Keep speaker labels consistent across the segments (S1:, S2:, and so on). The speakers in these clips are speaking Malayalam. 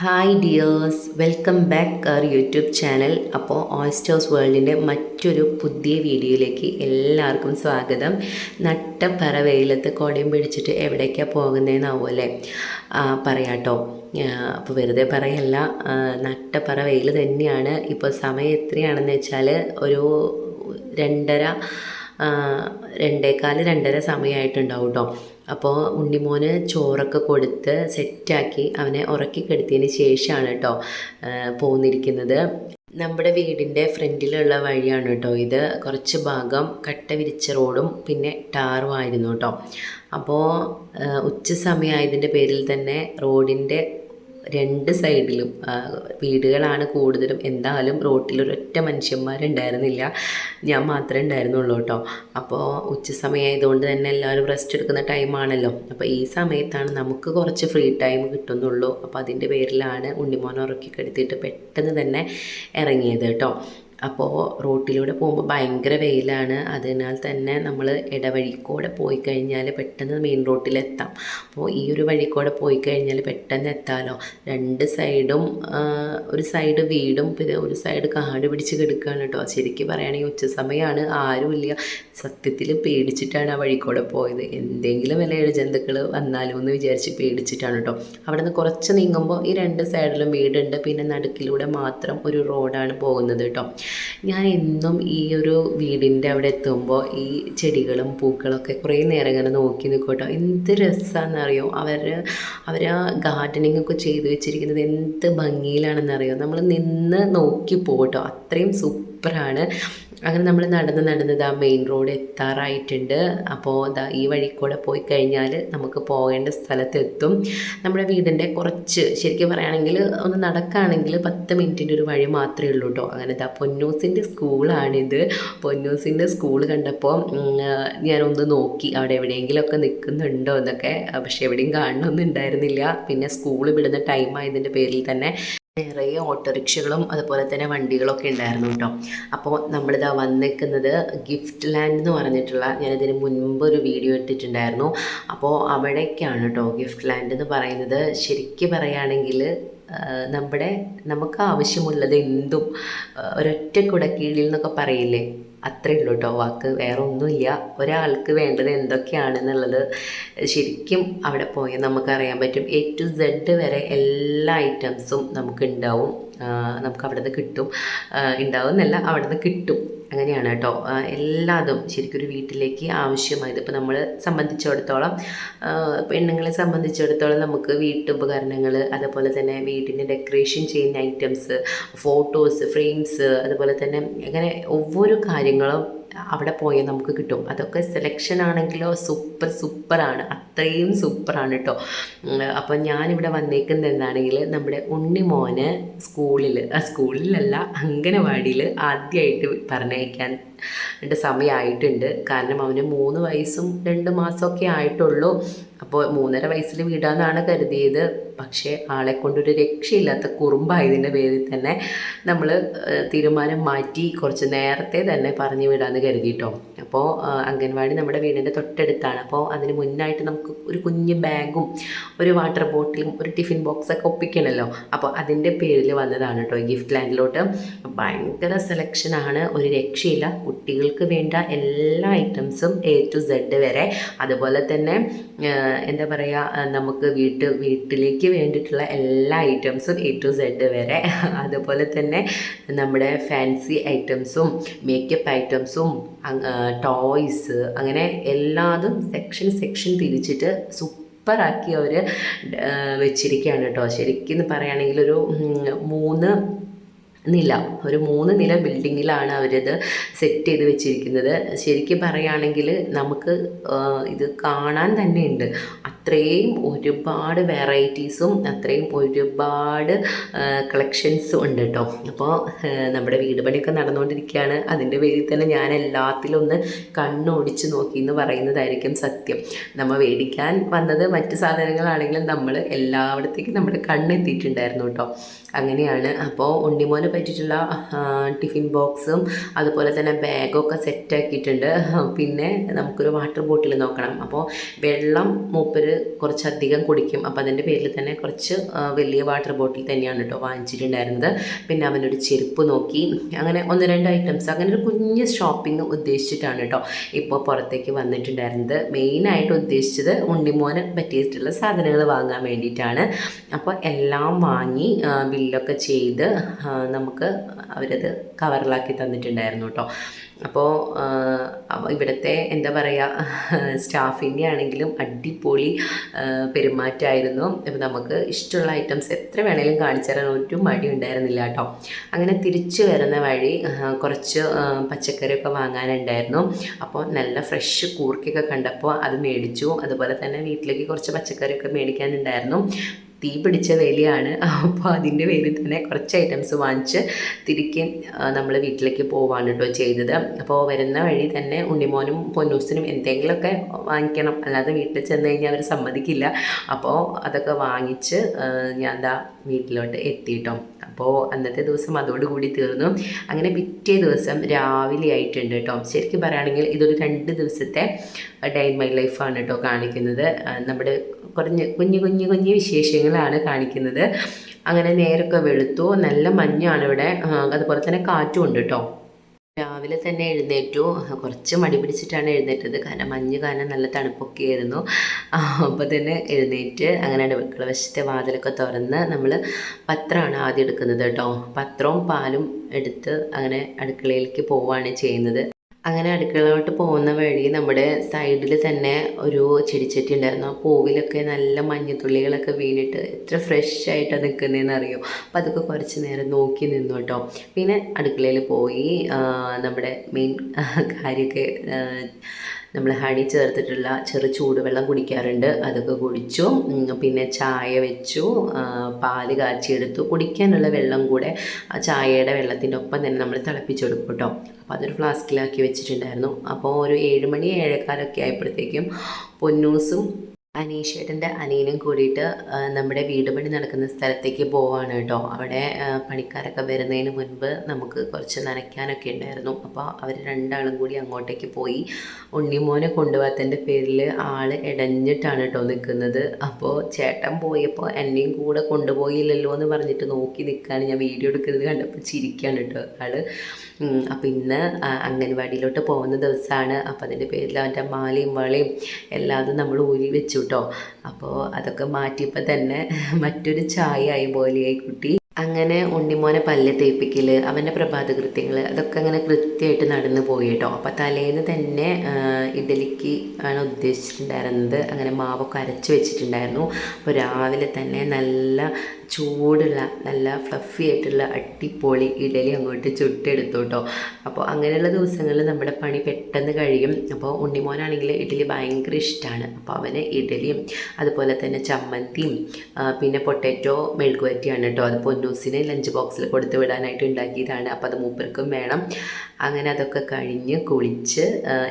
S1: Hi dears welcome back our YouTube channel അപ്പോൾ ഓയിസ്റ്റേഴ്സ് വേൾഡിന്റെ മറ്റൊരു പുതിയ വീഡിയോയിലേക്ക് എല്ലാവർക്കും സ്വാഗതം. നട്ടപ്പറ വെയിലത്ത് കൊടയും പിടിച്ചിട്ട് എവിടേക്കാണ് പോകുന്നതെന്നാവുമല്ലേ പറയാട്ടോ അപ്പോൾ വെറുതെ പറയല്ല. നട്ട നട്ടപ്പറ വെയിൽ തന്നെയാണ്. ഇപ്പോൾ സമയം എത്രയാണെന്ന് വെച്ചാൽ ഒരു രണ്ടര രണ്ടേക്കാൽ രണ്ടര സമയമായിട്ടുണ്ടാവും കേട്ടോ അപ്പോൾ ഉണ്ണിമോന് ചോറൊക്കെ കൊടുത്ത് സെറ്റാക്കി അവനെ ഉറക്കി കെടുത്തിയതിന് ശേഷമാണ് കേട്ടോ പോന്നിരിക്കുന്നത്. നമ്മുടെ വീടിന്റെ ഫ്രണ്ടിലുള്ള വഴിയാണ് കേട്ടോ ഇത്. കുറച്ച് ഭാഗം കട്ട വിരിച്ച റോഡും പിന്നെ ടാറും ആയിരുന്നു കേട്ടോ അപ്പോൾ ഉച്ച സമയമായതിന്റെ പേരിൽ തന്നെ റോഡിന്റെ രണ്ട് സൈഡിലും വീടുകളാണ് കൂടുതലും. എന്തായാലും റോട്ടിൽ ഒരൊറ്റ മനുഷ്യന്മാരുണ്ടായിരുന്നില്ല. ഞാൻ മാത്രമേ ഉണ്ടായിരുന്നുള്ളൂ കേട്ടോ. അപ്പോൾ ഉച്ച സമയമായതുകൊണ്ട് തന്നെ എല്ലാവരും റെസ്റ്റ് എടുക്കുന്ന ടൈമാണല്ലോ അപ്പോൾ ഈ സമയത്താണ് നമുക്ക് കുറച്ച് ഫ്രീ ടൈം കിട്ടുന്നുള്ളൂ. അപ്പോൾ അതിന്റെ പേരിലാണ് ഉണ്ണിമോനെ ഉറക്കി കെടുത്തിയിട്ട് പെട്ടെന്ന് തന്നെ ഇറങ്ങിയത് കേട്ടോ. അപ്പോൾ റോട്ടിലൂടെ പോകുമ്പോൾ ഭയങ്കര വെയിലാണ്. അതിനാൽ തന്നെ നമ്മൾ ഇടവഴിക്കൂടെ പോയി കഴിഞ്ഞാൽ പെട്ടെന്ന് മെയിൻ റോട്ടിലെത്താം. അപ്പോൾ ഈ ഒരു വഴിക്കൂടെ പോയി കഴിഞ്ഞാൽ പെട്ടെന്ന് എത്താമല്ലോ രണ്ട് സൈഡും ഒരു സൈഡ് വീടും പിന്നെ ഒരു സൈഡ് കാട് പിടിച്ച് കിടക്കുകയാണ് കേട്ടോ. ശരിക്കും പറയുകയാണെങ്കിൽ ഉച്ച സമയമാണ് ആരുമില്ല സത്യത്തിൽ പേടിച്ചിട്ടാണ് ആ വഴിക്കൂടെ പോയത്. എന്തെങ്കിലും വില ജന്തുക്കൾ വന്നാലോ എന്ന് വിചാരിച്ച് പേടിച്ചിട്ടാണ് കേട്ടോ. അവിടെ നിന്ന് കുറച്ച് നീങ്ങുമ്പോൾ ഈ രണ്ട് സൈഡിലും വീടുണ്ട്. പിന്നെ നടുക്കിലൂടെ മാത്രം ഒരു റോഡാണ് പോകുന്നത് കേട്ടോ. ഞാൻ എന്നും ഈ ഒരു വീടിന്റെ അവിടെ എത്തുമ്പോൾ ഈ ചെടികളും പൂക്കളൊക്കെ കുറേ നേരം ഇങ്ങനെ നോക്കി നിൽക്കോട്ടോ. കേട്ടോ എന്ത് രസമാണെന്നറിയോ അവർ അവർ ആ ഗാർഡനിങ് ഒക്കെ ചെയ്തു വെച്ചിരിക്കുന്നത് എന്ത് ഭംഗിയിലാണെന്നറിയോ? നമ്മൾ നിന്ന് നോക്കി പോകട്ടോ. അത്രയും സൂപ്പറാണ്. അങ്ങനെ നമ്മൾ നടന്ന് നടന്ന് ദാ മെയിൻ റോഡ് എത്താറായിട്ടുണ്ട്. അപ്പോൾ ദാ ഈ വഴി കൂടെ പോയി കഴിഞ്ഞാൽ നമുക്ക് പോകേണ്ട സ്ഥലത്തെത്തും. നമ്മുടെ വീടിന്റെ കുറച്ച് ശരിക്കും പറയുകയാണെങ്കിൽ ഒന്ന് നടക്കുകയാണെങ്കിൽ പത്ത് മിനിറ്റിന്റെ ഒരു വഴി മാത്രമേ ഉള്ളൂ കേട്ടോ അങ്ങനെ ദാ പൊന്നൂസിന്റെ സ്കൂളാണിത്. പൊന്നൂസിന്റെ സ്കൂൾ കണ്ടപ്പോൾ ആ, ഞാനൊന്ന് നോക്കി അവിടെ എവിടെയെങ്കിലും ഒക്കെ നിൽക്കുന്നുണ്ടോ എന്നൊക്കെ. പക്ഷെ എവിടെയും കാണണമെന്നുണ്ടായിരുന്നില്ല പിന്നെ സ്കൂൾ വിടുന്ന ടൈം ആയതിന്റെ പേരിൽ തന്നെ നിറയെ ഓട്ടോറിക്ഷകളും അതുപോലെ തന്നെ വണ്ടികളൊക്കെ ഉണ്ടായിരുന്നു കേട്ടോ. അപ്പോൾ നമ്മളിതാ വന്നിരിക്കുന്നത് ഗിഫ്റ്റ് ലാൻഡ് എന്ന് പറഞ്ഞിട്ടുള്ള ഞാനിതിന് മുൻപ് ഒരു വീഡിയോ ഇട്ടിട്ടുണ്ടായിരുന്നു. അപ്പോൾ അവിടേക്കാണ് കേട്ടോ ഗിഫ്റ്റ് ലാൻഡ് എന്ന് പറയുന്നത്. ശരിക്കും പറയുകയാണെങ്കിൽ നമ്മുടെ നമുക്ക് ആവശ്യമുള്ളത് എന്തും ഒരൊറ്റ കുടക്കീഴിൽ എന്നൊക്കെ പറയില്ലേ? അത്രേ ഉള്ളൂ കേട്ടോ. വാക്ക് വേറെ ഒന്നുമില്ല. ഒരാൾക്ക് വേണ്ടത് എന്തൊക്കെയാണെന്നുള്ളത് ശരിക്കും അവിടെ പോയാൽ നമുക്കറിയാൻ പറ്റും. എ ടു സെഡ് വരെ എല്ലാ ഐറ്റംസും നമുക്ക് ഉണ്ടാവും നമുക്ക് അവിടെ നിന്ന് കിട്ടും. ആ, ഉണ്ടാവും എന്നല്ല അവിടെ നിന്ന് കിട്ടും. അങ്ങനെയാണ് കേട്ടോ എല്ലാതും ശരിക്കും ഒരു വീട്ടിലേക്ക് ആവശ്യമായത് ഇപ്പോൾ നമ്മൾ സംബന്ധിച്ചിടത്തോളം പെണ്ണുങ്ങളെ സംബന്ധിച്ചിടത്തോളം നമുക്ക് വീട്ടുപകരണങ്ങൾ അതുപോലെ തന്നെ വീടിന്റെ ഡെക്കറേഷൻ ചെയ്യുന്ന ഐറ്റംസ് ഫോട്ടോസ് ഫ്രെയിംസ് അതുപോലെ തന്നെ അങ്ങനെ ഒവ്വൊരു കാര്യങ്ങളും അവിടെ പോയാൽ നമുക്ക് കിട്ടും. അതൊക്കെ സെലക്ഷൻ ആണെങ്കിലോ സൂപ്പർ സൂപ്പറാണ് അത്രയും സൂപ്പറാണ് കേട്ടോ അപ്പോൾ ഞാനിവിടെ വന്നേക്കുന്നത് എന്താണെങ്കിൽ നമ്മുടെ ഉണ്ണിമോന് സ്കൂളിൽ സ്കൂളിലല്ല അംഗനവാടിയിൽ ആദ്യമായിട്ട് പറഞ്ഞയക്കാൻ ണ്ട് സമയമായിട്ടുണ്ട്. കാരണം അവന് മൂന്ന് വയസ്സും രണ്ട് മാസമൊക്കെ ആയിട്ടുള്ളൂ. അപ്പോൾ മൂന്നര വയസ്സിൽ വിടാമെന്നാണ് കരുതിയത്. പക്ഷേ ആളെ കൊണ്ടൊരു രക്ഷയില്ലാത്ത കുറുമ്പായതിന്റെ പേരിൽ തന്നെ നമ്മൾ തീരുമാനം മാറ്റി കുറച്ച് നേരത്തെ തന്നെ പറഞ്ഞു വിടാമെന്ന് കരുതിയിട്ടോ അപ്പോൾ അംഗൻവാടി നമ്മുടെ വീടിന്റെ തൊട്ടടുത്താണ്. അപ്പോൾ അതിന് മുന്നായിട്ട് നമുക്ക് ഒരു കുഞ്ഞ് ബാഗും ഒരു വാട്ടർ ബോട്ടിലും ഒരു ടിഫിൻ ബോക്സൊക്കെ ഒപ്പിക്കണമല്ലോ. അപ്പോൾ അതിന്റെ പേരിൽ വന്നതാണ് കേട്ടോ ഗിഫ്റ്റ് ലാൻഡിലോട്ട്. ഭയങ്കര സെലക്ഷനാണ്. ഒരു രക്ഷയില്ല. കുട്ടികൾക്ക് വേണ്ട എല്ലാ ഐറ്റംസും എ ടു സെഡ് വരെ. അതുപോലെ തന്നെ എന്താ പറയുക നമുക്ക് വീട്ട് വീട്ടിലേക്ക് വേണ്ടിയിട്ടുള്ള എല്ലാ ഐറ്റംസും എ ടു സെഡ് വരെ. അതുപോലെ തന്നെ നമ്മുടെ ഫാൻസി ഐറ്റംസും മേക്കപ്പ് ഐറ്റംസും ടോയ്സ് അങ്ങനെ എല്ലാതും സെക്ഷൻ സെക്ഷൻ തിരിച്ചിട്ട് സൂപ്പറാക്കി അവർ വെച്ചിരിക്കുകയാണ് കേട്ടോ. ശരിക്കും പറയുകയാണെങ്കിൽ ഒരു മൂന്ന് നില ഒരു മൂന്ന് നില ബിൽഡിങ്ങിലാണ് അവരത് സെറ്റ് ചെയ്ത് വെച്ചിരിക്കുന്നത്. ശരിക്കും പറയുകയാണെങ്കിൽ നമുക്ക് ഇത് കാണാൻ തന്നെ ഉണ്ട് അത്രയും ഒരുപാട് വെറൈറ്റീസും അത്രയും ഒരുപാട് കളക്ഷൻസും ഉണ്ട് കേട്ടോ അപ്പോൾ നമ്മുടെ വീട് പണിയൊക്കെ നടന്നുകൊണ്ടിരിക്കുകയാണ് അതിന്റെ പേരിൽ തന്നെ ഞാൻ എല്ലാത്തിലൊന്ന് കണ്ണോടിച്ച് നോക്കി എന്ന് പറയുന്നതായിരിക്കും സത്യം. നമ്മൾ മേടിക്കാൻ വന്നത് മറ്റ് സാധനങ്ങളാണെങ്കിലും നമ്മൾ എല്ലായിടത്തേക്കും നമ്മുടെ കണ്ണെത്തിയിട്ടുണ്ടായിരുന്നു കേട്ടോ അങ്ങനെയാണ്. അപ്പോൾ ഉണ്ണിമോനെ പറ്റിയിട്ടുള്ള ടിഫിൻ ബോക്സും അതുപോലെ തന്നെ ബാഗൊക്കെ സെറ്റ് ആക്കിയിട്ടുണ്ട് പിന്നെ നമുക്കൊരു വാട്ടർ ബോട്ടിൽ നോക്കണം. അപ്പോൾ വെള്ളം മൂപ്പര് കുറച്ചധികം കുടിക്കും. അപ്പോൾ അതിന്റെ പേരിൽ തന്നെ കുറച്ച് വലിയ വാട്ടർ ബോട്ടിൽ തന്നെയാണ് കേട്ടോ വാങ്ങിച്ചിട്ടുണ്ടായിരുന്നത്. പിന്നെ അവനൊരു ചെരുപ്പ് നോക്കി. അങ്ങനെ ഒന്ന് രണ്ട് ഐറ്റംസ് അങ്ങനെ ഒരു കുഞ്ഞ് ഷോപ്പിംഗ് ഉദ്ദേശിച്ചിട്ടാണ് കേട്ടോ ഇപ്പോൾ പുറത്തേക്ക് വന്നിട്ടുണ്ടായിരുന്നത്. മെയിനായിട്ട് ഉദ്ദേശിച്ചത് ഉണ്ണിമോന് പറ്റിയിട്ടുള്ള സാധനങ്ങൾ വാങ്ങാൻ വേണ്ടിയിട്ടാണ്. അപ്പോൾ എല്ലാം വാങ്ങി ബില്ലൊക്കെ ചെയ്ത് നമുക്ക് അവരത് കവറിലാക്കി തന്നിട്ടുണ്ടായിരുന്നു കേട്ടോ അപ്പോൾ ഇവിടുത്തെ എന്താ പറയുക സ്റ്റാഫിന്റെ ആണെങ്കിലും അടിപൊളി പെരുമാറ്റമായിരുന്നു അപ്പോൾ നമുക്ക് ഇഷ്ടമുള്ള ഐറ്റംസ് എത്ര വേണേലും കാണിച്ചു തരാൻ ഒരു മടി ഉണ്ടായിരുന്നില്ല കേട്ടോ. അങ്ങനെ തിരിച്ചു വരുന്ന വഴി കുറച്ച് പച്ചക്കറിയൊക്കെ വാങ്ങാനുണ്ടായിരുന്നു. അപ്പോൾ നല്ല ഫ്രഷ് കൂർക്കയൊക്കെ കണ്ടപ്പോൾ അത് മേടിച്ചു. അതുപോലെ തന്നെ വീട്ടിലേക്ക് കുറച്ച് പച്ചക്കറിയൊക്കെ മേടിക്കാനുണ്ടായിരുന്നു. തീ പിടിച്ച വേലിയാണ്. അപ്പോൾ അതിന്റെ പേരിൽ തന്നെ കുറച്ച് ഐറ്റംസ് വാങ്ങിച്ച് തിരികെ നമ്മൾ വീട്ടിലേക്ക് പോവാണ് കേട്ടോ ചെയ്തത്. അപ്പോൾ വരുന്ന വഴി തന്നെ ഉണ്ണിമോനും പൊന്നൂസിനും എന്തെങ്കിലുമൊക്കെ വാങ്ങിക്കണം. അല്ലാതെ വീട്ടിൽ ചെന്ന് കഴിഞ്ഞാൽ അവർ സമ്മതിക്കില്ല. അപ്പോൾ അതൊക്കെ വാങ്ങിച്ച് ഞാൻ എന്താ വീട്ടിലോട്ട് എത്തിയിട്ടോ അപ്പോൾ അന്നത്തെ ദിവസം അതോടുകൂടി തീർന്നു. അങ്ങനെ പിറ്റേ ദിവസം രാവിലെ ആയിട്ടുണ്ട് കേട്ടോ ശരിക്കും പറയുകയാണെങ്കിൽ ഇതൊരു രണ്ട് ദിവസത്തെ ഡേ ഇൻ മൈ ലൈഫാണ് കേട്ടോ കാണിക്കുന്നത്. നമ്മുടെ കുറഞ്ഞ് കുഞ്ഞു കുഞ്ഞു കുഞ്ഞു വിശേഷങ്ങളാണ് കാണിക്കുന്നത്. അങ്ങനെ നേരൊക്കെ വെളുത്തു നല്ല മഞ്ഞാണ് ഇവിടെ. അതുപോലെ തന്നെ കാറ്റും ഉണ്ട് കേട്ടോ രാവിലെ തന്നെ എഴുന്നേറ്റു. കുറച്ച് മടി പിടിച്ചിട്ടാണ് എഴുന്നേറ്റത്. കാരണം മഞ്ഞ് കാരണം നല്ല തണുപ്പൊക്കെ ആയിരുന്നു. അപ്പോൾ തന്നെ എഴുന്നേറ്റ് അങ്ങനെ അടുക്കള വശത്തെ വാതിലൊക്കെ തുറന്ന് നമ്മൾ പത്രമാണ് ആദ്യം എടുക്കുന്നത് കേട്ടോ. പത്രവും പാലും എടുത്ത് അങ്ങനെ അടുക്കളയിലേക്ക് പോവുകയാണ് ചെയ്യുന്നത്. അങ്ങനെ അടുക്കളയിലോട്ട് പോകുന്ന വഴി നമ്മുടെ സൈഡിൽ തന്നെ ഒരു ചെടിച്ചട്ടി ഉണ്ടായിരുന്നു. ആ പൂവിലൊക്കെ നല്ല മഞ്ഞത്തുള്ളികളൊക്കെ വീണിട്ട് എത്ര ഫ്രഷ് ആയിട്ടാണ് നിൽക്കുന്നതെന്ന് അറിയോ? അപ്പോൾ അതൊക്കെ കുറച്ച് നേരം നോക്കി നിന്നു കേട്ടോ. പിന്നെ അടുക്കളയിൽ പോയി നമ്മുടെ മെയിൻ കാര്യമൊക്കെ നമ്മൾ ഹണി ചേർത്തിട്ടുള്ള ചെറു ചൂടുവെള്ളം കുടിക്കാറുണ്ട്. അതൊക്കെ കുടിച്ചു. പിന്നെ ചായ വെച്ചു. പാൽ കാച്ചിയെടുത്തു. കുടിക്കാനുള്ള വെള്ളം കൂടെ ആ ചായയുടെ വെള്ളത്തിന്റെ ഒപ്പം തന്നെ നമ്മൾ തിളപ്പിച്ചെടുക്കും കേട്ടോ അപ്പോൾ അതൊരു ഫ്ലാസ്കിലാക്കി വെച്ചിട്ടുണ്ടായിരുന്നു. അപ്പോൾ ഒരു ഏഴ് മണി ഏഴേക്കാലൊക്കെ ആയപ്പോഴത്തേക്കും പൊന്നൂസും അനീഷേട്ടന്റെ അനിയനും കൂടിയിട്ട് നമ്മുടെ വീട് പണി നടക്കുന്ന സ്ഥലത്തേക്ക് പോവാണ് കേട്ടോ. അവിടെ പണിക്കാരൊക്കെ വരുന്നതിന് മുൻപ് നമുക്ക് കുറച്ച് നനയ്ക്കാനൊക്കെ ഉണ്ടായിരുന്നു. അപ്പോൾ അവർ രണ്ടാളും കൂടി അങ്ങോട്ടേക്ക് പോയി. ഉണ്ണിമോനെ കൊണ്ടുപോകാത്തതിന്റെ പേരിൽ ആൾ ഇടഞ്ഞിട്ടാണ് കേട്ടോ നിൽക്കുന്നത്. അപ്പോൾ ചേട്ടൻ പോയപ്പോൾ എന്നെയും കൂടെ കൊണ്ടുപോയില്ലല്ലോ എന്ന് പറഞ്ഞിട്ട് നോക്കി നിൽക്കുകയാണ് ഞാൻ വീഡിയോ എടുക്കുന്നത് കണ്ടപ്പോൾ ചിരിക്കുകയാണ് കേട്ടോ ആൾ. അപ്പം ഇന്ന് അംഗൻവാടിയിലോട്ട് പോകുന്ന ദിവസമാണ്. അപ്പോൾ അതിന്റെ പേരിൽ അവന്റെ മാലയും വളയും എല്ലാതും നമ്മൾ ഊരി വെച്ചു കേട്ടോ. അപ്പോൾ അതൊക്കെ മാറ്റിയപ്പോൾ തന്നെ മറ്റൊരു ചായ ആയി പോലെയായി കുട്ടി. അങ്ങനെ ഉണ്ണിമോനെ പല്ല് തേപ്പിക്കൽ അവന്റെ പ്രഭാത കൃത്യങ്ങൾ അതൊക്കെ അങ്ങനെ കൃത്യമായിട്ട് നടന്നു പോയി കേട്ടോ. അപ്പോൾ തലേന്ന് തന്നെ ഇഡലിക്ക് ആണ് ഉദ്ദേശിച്ചിട്ടുണ്ടായിരുന്നത്. അങ്ങനെ മാവൊക്കെ അരച്ച് വെച്ചിട്ടുണ്ടായിരുന്നു. അപ്പോൾ രാവിലെ തന്നെ നല്ല ചൂടുള്ള നല്ല ഫ്ലഫി ആയിട്ടുള്ള അടിപൊളി ഇഡലി അങ്ങോട്ട് ചുട്ടെടുത്തു കേട്ടോ അപ്പോൾ അങ്ങനെയുള്ള ദിവസങ്ങളിൽ നമ്മുടെ പണി പെട്ടെന്ന് കഴിയും. അപ്പോൾ ഉണ്ണിമോനാണെങ്കിൽ ഇഡലി ഭയങ്കര ഇഷ്ടമാണ് അപ്പോൾ അവന് ഇഡലിയും അതുപോലെ തന്നെ ചമ്മന്തിയും പിന്നെ പൊട്ടാറ്റോ മെഴുകുവറ്റിയാണ് കേട്ടോ. അത് പൊന്നൂസിന് ലഞ്ച് ബോക്സിൽ കൊടുത്ത് വിടാനായിട്ട് ഉണ്ടാക്കിയതാണ്. അപ്പോൾ അത് മൂപ്പർക്കും വേണം. അങ്ങനെ അതൊക്കെ കഴിഞ്ഞ് കുളിച്ച്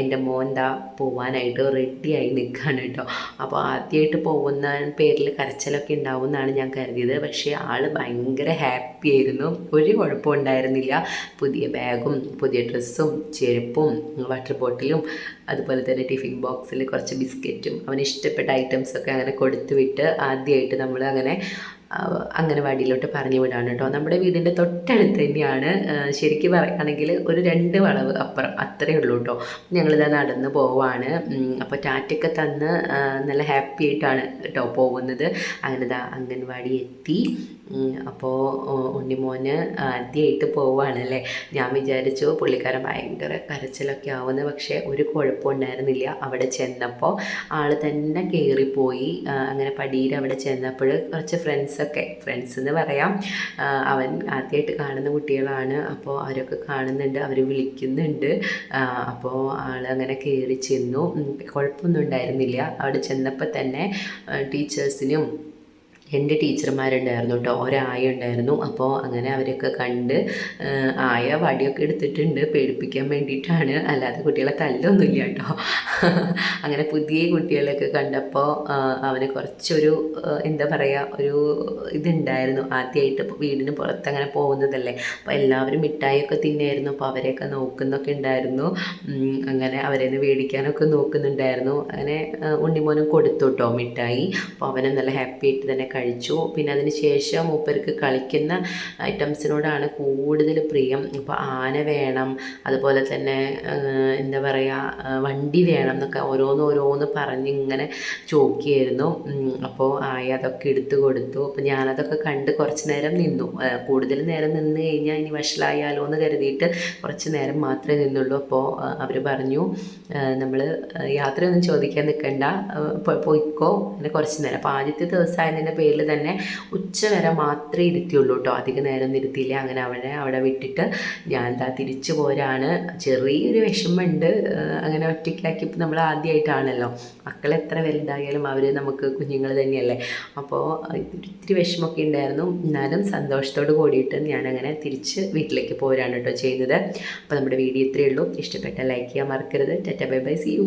S1: എന്റെ മോൻ ദാ പോവാനായിട്ട് റെഡിയായി നിൽക്കുകയാണ് കേട്ടോ. അപ്പോൾ ആദ്യമായിട്ട് പോകുന്ന പേരിൽ കരച്ചിലൊക്കെ ഉണ്ടാവും എന്നാണ് ഞാൻ കരുതിയത്. പക്ഷേ ആൾ ഭയങ്കര ഹാപ്പി ആയിരുന്നു. ഒരു കുഴപ്പവും ഉണ്ടായിരുന്നില്ല. പുതിയ ബാഗും പുതിയ ഡ്രസ്സും ചെരുപ്പും വാട്ടർ ബോട്ടിലും അതുപോലെ തന്നെ ടിഫിൻ ബോക്സിൽ കുറച്ച് ബിസ്ക്കറ്റും അവന് ഇഷ്ടപ്പെട്ട ഐറ്റംസൊക്കെ അങ്ങനെ കൊടുത്തു വിട്ട് ആദ്യമായിട്ട് നമ്മൾ അങ്ങനെ അംഗനവാടിയിലോട്ട് പറഞ്ഞു വിടാണ് കേട്ടോ. നമ്മുടെ വീടിന്റെ തൊട്ടടുത്ത് തന്നെയാണ് ശരിക്കും പറയുകയാണെങ്കിൽ ഒരു രണ്ട് വളവ് അപ്പുറം അത്രയേ ഉള്ളൂ കേട്ടോ. ഞങ്ങളിതാ നടന്ന് പോവാണ്. അപ്പോൾ ടാറ്റൊക്കെ തന്ന് നല്ല ഹാപ്പി ആയിട്ടാണ് കേട്ടോ പോകുന്നത്. അങ്ങനെ ദാ അംഗൻവാടി എത്തി. അപ്പോൾ ഉണ്ണിമോന് ആദ്യമായിട്ട് പോവുകയാണല്ലേ ഞാൻ വിചാരിച്ചു പുള്ളിക്കാരൻ ഭയങ്കര കരച്ചിലൊക്കെ ആവുന്ന. പക്ഷേ ഒരു കുഴപ്പം ഉണ്ടായിരുന്നില്ല. അവിടെ ചെന്നപ്പോൾ ആൾ തന്നെ കയറിപ്പോയി അങ്ങനെ പടിയിൽ അവിടെ ചെന്നപ്പോൾ കുറച്ച് ഫ്രണ്ട്സൊക്കെ ഫ്രണ്ട്സ് എന്ന് പറയാം അവൻ ആദ്യമായിട്ട് കാണുന്ന കുട്ടികളാണ്. അപ്പോൾ അവരൊക്കെ കാണുന്നുണ്ട് അവർ വിളിക്കുന്നുണ്ട്. അപ്പോൾ ആൾ അങ്ങനെ കയറി ചെന്നു. കുഴപ്പമൊന്നും ഉണ്ടായിരുന്നില്ല. അവിടെ ചെന്നപ്പോൾ തന്നെ ടീച്ചേഴ്സിനും രണ്ട് ടീച്ചർമാരുണ്ടായിരുന്നു കേട്ടോ. ഒരായ ഉണ്ടായിരുന്നു. അപ്പോൾ അങ്ങനെ അവരൊക്കെ കണ്ട് ആയ വടിയൊക്കെ എടുത്തിട്ടുണ്ട്. പേടിപ്പിക്കാൻ വേണ്ടിയിട്ടാണ്. അല്ലാതെ കുട്ടികളെ തല്ലൊന്നുമില്ല കേട്ടോ. അങ്ങനെ പുതിയ കുട്ടികളെയൊക്കെ കണ്ടപ്പോൾ അവന് കുറച്ചൊരു എന്താ പറയുക ഒരു ഇതുണ്ടായിരുന്നു. ആദ്യമായിട്ട് വീടിന് പുറത്ത് അങ്ങനെ പോകുന്നതല്ലേ. അപ്പോൾ എല്ലാവരും മിഠായിയൊക്കെ തിന്നായിരുന്നു. അപ്പോൾ അവരെയൊക്കെ നോക്കുന്നൊക്കെ ഉണ്ടായിരുന്നു. അങ്ങനെ അവരെ മേടിക്കാനൊക്കെ നോക്കുന്നുണ്ടായിരുന്നു. അങ്ങനെ ഉണ്ണിമോനും കൊടുത്തു കേട്ടോ മിഠായി. അപ്പോൾ അവനെ നല്ല ഹാപ്പി ആയിട്ട് തന്നെ കഴിച്ചു. പിന്നെ അതിന് ശേഷം മൂപ്പർക്ക് കളിക്കുന്ന ഐറ്റംസിനോടാണ് കൂടുതൽ പ്രിയം. ഇപ്പോൾ ആന വേണം അതുപോലെ തന്നെ എന്താ പറയുക വണ്ടി വേണം എന്നൊക്കെ ഓരോന്ന് ഓരോന്ന് പറഞ്ഞ് ഇങ്ങനെ ചോക്കിയായിരുന്നു. അപ്പോൾ ആയ അതൊക്കെ എടുത്തു കൊടുത്തു. അപ്പോൾ ഞാനതൊക്കെ കണ്ട് കുറച്ച് നേരം നിന്നു. കൂടുതൽ നേരം നിന്ന് കഴിഞ്ഞാൽ ഇനി വഷളായാലോ എന്ന് കരുതിയിട്ട് കുറച്ച് നേരം മാത്രമേ നിന്നുള്ളൂ. അപ്പോൾ അവർ പറഞ്ഞു നമ്മൾ യാത്രയൊന്നും ചോദിക്കാൻ നിൽക്കണ്ട ആ, പോയിക്കോ അങ്ങനെ കുറച്ച് നേരം. അപ്പോൾ ആദ്യത്തെ ദിവസമായതിന്റെ പേരിൽ തന്നെ ഉച്ച വരെ മാത്രമേ ഇരുത്തിയുള്ളൂ കേട്ടോ അധിക നേരം ഒന്നും ഇരുത്തിയില്ല. അങ്ങനെ അവനെ അവിടെ വിട്ടിട്ട് ഞാൻ എന്താ തിരിച്ചു പോരാണ്. ചെറിയൊരു വിഷമമുണ്ട്. അങ്ങനെ ഒറ്റയ്ക്കാക്കി നമ്മൾ ആദ്യമായിട്ടാണല്ലോ മക്കൾ എത്ര വലുതായാലും അവർ നമുക്ക് കുഞ്ഞുങ്ങൾ തന്നെയല്ലേ. അപ്പോൾ ഇത്തിരി വിഷമമൊക്കെ ഉണ്ടായിരുന്നു. എന്നാലും സന്തോഷത്തോട് കൂടിയിട്ട് ഞാനങ്ങനെ തിരിച്ച് വീട്ടിലേക്ക് പോരാണ് കേട്ടോ ചെയ്യുന്നത്. അപ്പോൾ നമ്മുടെ വീഡിയോ ഇത്രയേ ഉള്ളൂ. ഇഷ്ടപ്പെട്ട ലൈക്ക് ചെയ്യാൻ മറക്കരുത്. ടെറ്റ ബൈ ബൈ. See you